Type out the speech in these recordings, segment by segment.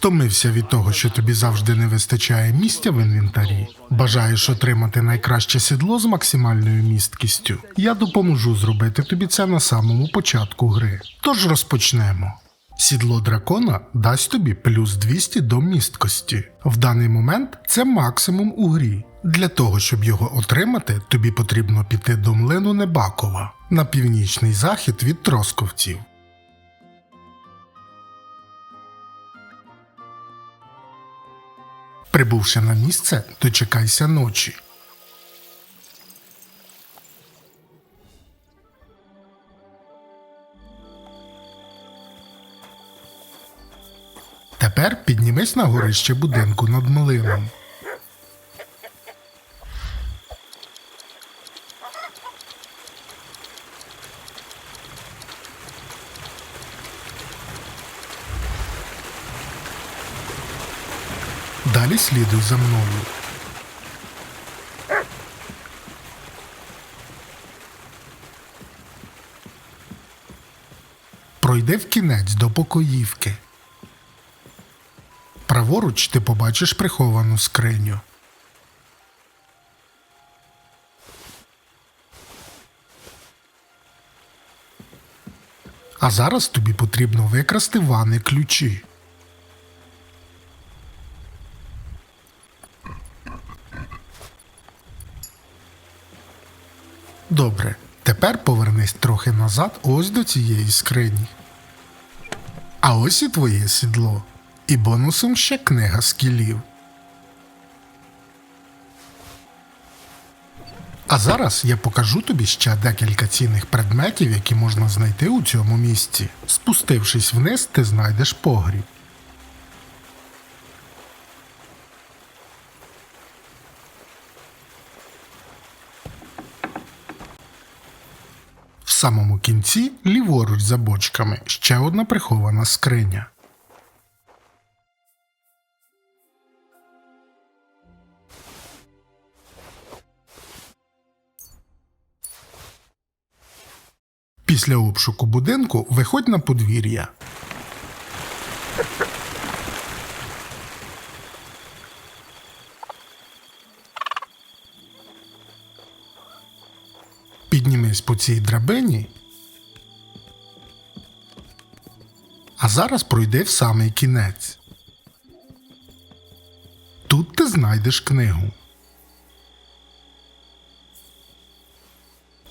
Втомився від того, що тобі завжди не вистачає місця в інвентарі. Бажаєш отримати найкраще сідло з максимальною місткістю. Я допоможу зробити тобі це на самому початку гри. Тож розпочнемо. Сідло дракона дасть тобі плюс 200 до місткості. В даний момент це максимум у грі. Для того, щоб його отримати, тобі потрібно піти до млину Небакова на північний захід від Тросковців. Прибувши на місце, дочекайся ночі. Тепер піднімись на горище будинку над млином. Далі слідуй за мною. Пройди в кінець до покоївки. Праворуч ти побачиш приховану скриню. А зараз тобі потрібно викрасти вани ключі. Добре, тепер повернись трохи назад ось до цієї скрині. А ось і твоє сідло. І бонусом ще книга скілів. А зараз я покажу тобі ще декілька цінних предметів, які можна знайти у цьому місці. Спустившись вниз, ти знайдеш погріб. Самому кінці, ліворуч за бочками, ще одна прихована скриня. Після обшуку будинку виходь на подвір'я. Піднімись по цій драбині. А зараз пройди в самий кінець. Тут ти знайдеш книгу.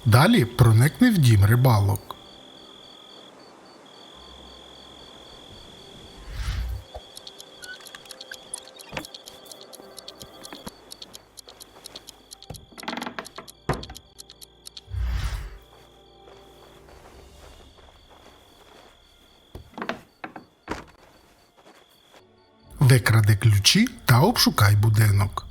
Далі проникни в дім рибалок. Викради ключі та обшукай будинок.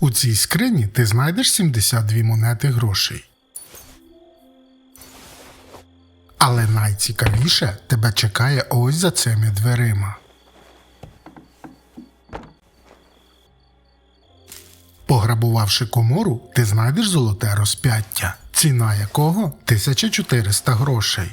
У цій скрині ти знайдеш 72 монети грошей. Але найцікавіше тебе чекає ось за цими дверима. Пограбувавши комору, ти знайдеш золоте розп'яття, ціна якого 1400 грошей.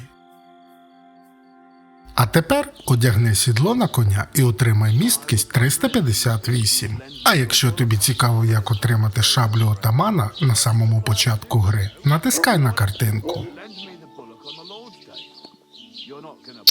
А тепер одягни сідло на коня і отримай місткість 358. А якщо тобі цікаво, як отримати шаблю отамана на самому початку гри, натискай на картинку.